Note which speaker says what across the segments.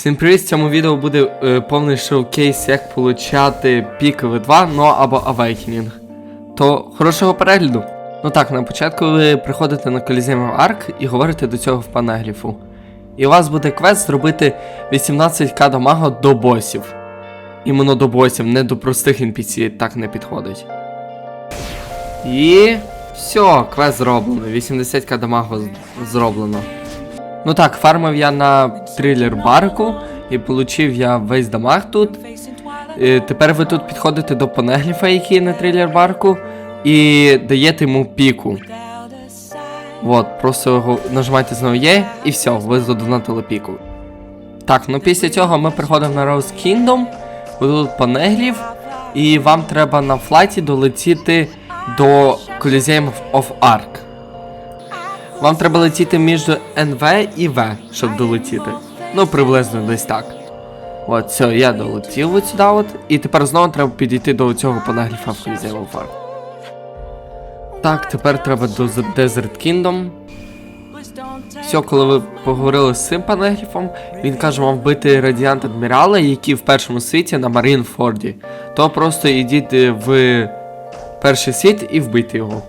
Speaker 1: Всім привіт! В цьому відео буде е, повний шоу-кейс, як получати пікове 2, ну або Awakening. То хорошого перегляду. Ну так, на початку ви приходите на Coliseum Ark і говорите до цього в панегліфу. І у вас буде квест зробити 18к дамага до босів. Іменно до босів, не до простих NPC, так не підходить. І. Все, квест зроблено. 80к дамагу зроблено. Ну так, фармив я на трилер барку і получив я весь дамаг тут. Е, тепер ви тут підходите до панегліфа, який на трилер барку, і даєте йому піку. От, просто його нажимаєте знову є, і все, ви задонатили піку. Так, ну після цього ми приходимо на Rose Kingdom, тут панеглів, і вам треба на флайті долетіти до Coliseum of Ark. Вам треба летіти між НВ і В, щоб долетіти. Ну, приблизно десь так. От, все, я долетів от сюди от. І тепер знову треба підійти до цього панегліфа в of Так, тепер треба до Desert Kingdom. Все, коли ви поговорили з цим панегліфом, він каже вам вбити радіант адмірала, який в першому світі на Марінфорді. То просто йдіть в перший світ і вбийте його.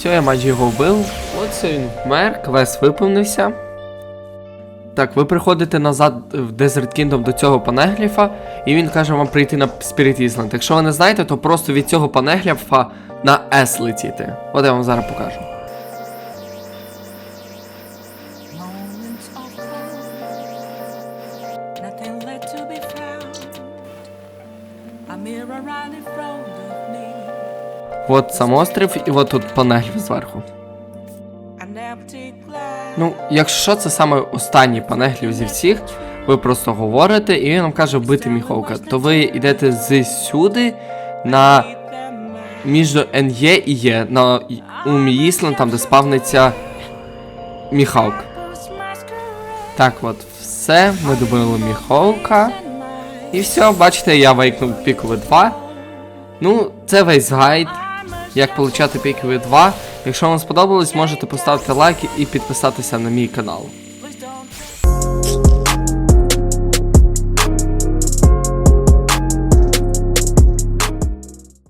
Speaker 1: Все, я майже його вбив. Оце він вмер, квест виповнився. Так, ви приходите назад в Desert Kingdom до цього панегліфа, і він каже вам прийти на Spirit Island. Якщо ви не знаєте, то просто від цього панегліфа на S летіти. От я вам зараз покажу.
Speaker 2: Moments of calm,
Speaker 1: От сам острів, і от тут панегліф зверху. Ну, якщо це саме останній панеглів зі всіх, ви просто говорите, і він вам каже вбити Міховка, то ви йдете зсюди на між НЄ і Є на у Міїслен, там де спавниться Міхавк. Так, от, все, ми добили Міховка. І все, бачите, я вейкнув пікове 2. Ну, це весь гайд, як получати пікові 2. Якщо вам сподобалось, можете поставити лайк і підписатися на мій канал.